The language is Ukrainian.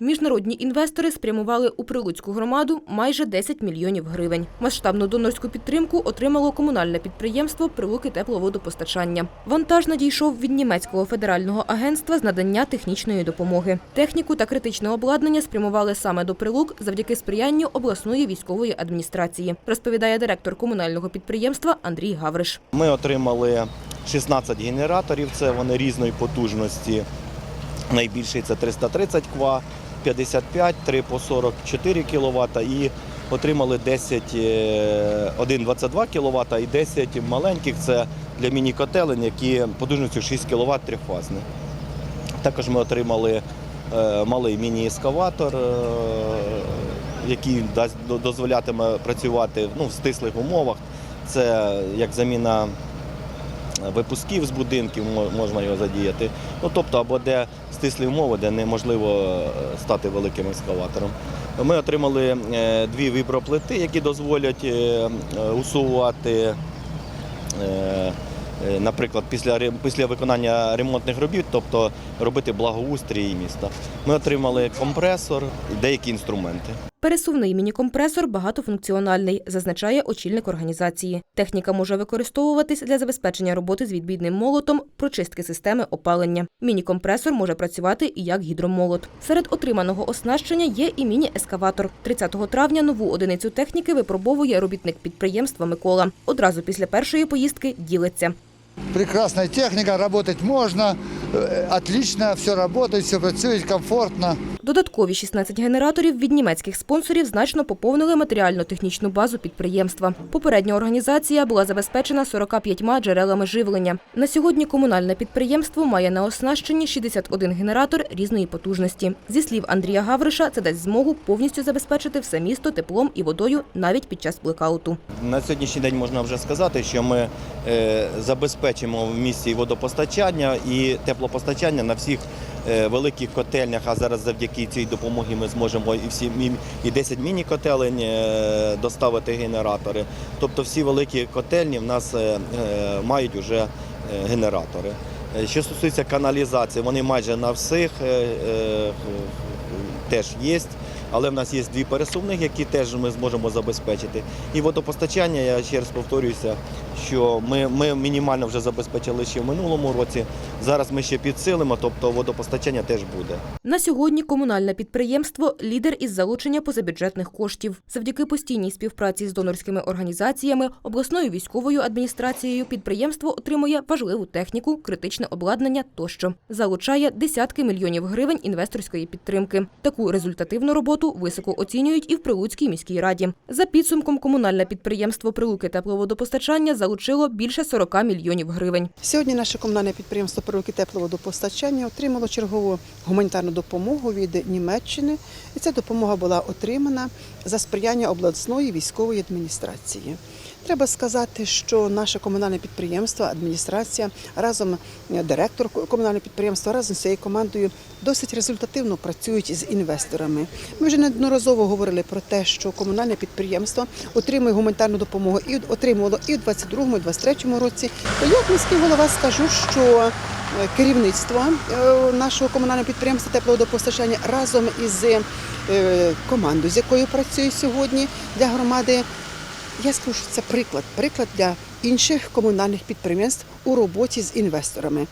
Міжнародні інвестори спрямували у Прилуцьку громаду майже 10 мільйонів гривень. Масштабну донорську підтримку отримало комунальне підприємство Прилуки тепловодопостачання. Вантаж надійшов від німецького федерального агентства з надання технічної допомоги. Техніку та критичне обладнання спрямували саме до Прилук завдяки сприянню обласної військової адміністрації, розповідає директор комунального підприємства Андрій Гавриш. Ми отримали 16 генераторів, це вони різної потужності. Найбільший це 330 кВт, 55, 3 по 44 кВт і отримали 10, е, один 22 кВт і 10 маленьких це для міні-котелень, які потужністю 6 кВт трьохфазні. Також ми отримали е, малий міні-ескаватор, е, який дозволятиме працювати ну, в стислих умовах. Це як заміна випусків з будинків можна його задіяти. Ну тобто, або де стислі умови, де неможливо е, стати великим ескаватором. Ми отримали е, дві віброплити, які дозволять е, усувати. Наприклад, після, після виконання ремонтних робіт, тобто робити благоустрій міста. Ми отримали компресор і деякі інструменти. Пересувний міні-компресор багатофункціональний, зазначає очільник організації. Техніка може використовуватись для забезпечення роботи з відбійним молотом, прочистки системи опалення. Міні-компресор може працювати і як гідромолот. Серед отриманого оснащення є і міні-ескаватор. 30 травня нову одиницю техніки випробовує робітник підприємства Микола. Одразу після першої поїздки ділиться. Прекрасная техника, работать можно, э, отлично, все работает, все працює, комфортно. Додаткові 16 генераторів від німецьких спонсорів значно поповнили матеріально-технічну базу підприємства. Попередня організація була забезпечена 45 джерелами живлення. На сьогодні комунальне підприємство має на оснащенні 61 генератор різної потужності. Зі слів Андрія Гавриша, це дасть змогу повністю забезпечити все місто теплом і водою навіть під час блекауту. На сьогоднішній день можна вже сказати, що ми е, забезпечимо в місті водопостачання і теплопостачання на всіх е, великих котельнях. А зараз завдяки цій допомогі ми зможемо і всі і 10 міні-котелень е, доставити генератори. Тобто всі великі котельні в нас е, мають вже генератори. Що стосується каналізації, вони майже на всіх теж є. Але в нас є дві пересувних, які теж ми зможемо забезпечити. І водопостачання, я ще раз повторююся, що ми, ми мінімально вже забезпечили ще в минулому році. Зараз ми ще підсилимо, тобто водопостачання теж буде. На сьогодні комунальне підприємство лідер із залучення позабюджетних коштів. Завдяки постійній співпраці з донорськими організаціями, обласною військовою адміністрацією підприємство отримує важливу техніку, критичне обладнання тощо. Залучає десятки мільйонів гривень інвесторської підтримки. Таку результативну роботу високо оцінюють і в Прилуцькій міській раді. За підсумком комунальне підприємство Прилуки тепловодопостачання залучило більше 40 мільйонів гривень. Сьогодні наше комунальне підприємство «Прилуки тепловодопостачання отримало чергову гуманітарну допомогу від Німеччини, і ця допомога була отримана за сприяння обласної військової адміністрації. Треба сказати, що наше комунальне підприємство, адміністрація разом е, директор комунального підприємства разом з цією командою досить результативно працюють з інвесторами. Ми вже неодноразово говорили про те, що комунальне підприємство отримує гуманітарну допомогу і отримувало і у 22-му, і 23-му році. То я як міський голова скажу, що е, керівництво е, нашого комунального підприємства тепловодопостачання разом із командою, з якою працює сьогодні для громади. Я скажу, що це приклад, приклад для інших комунальних підприємств у роботі з інвесторами.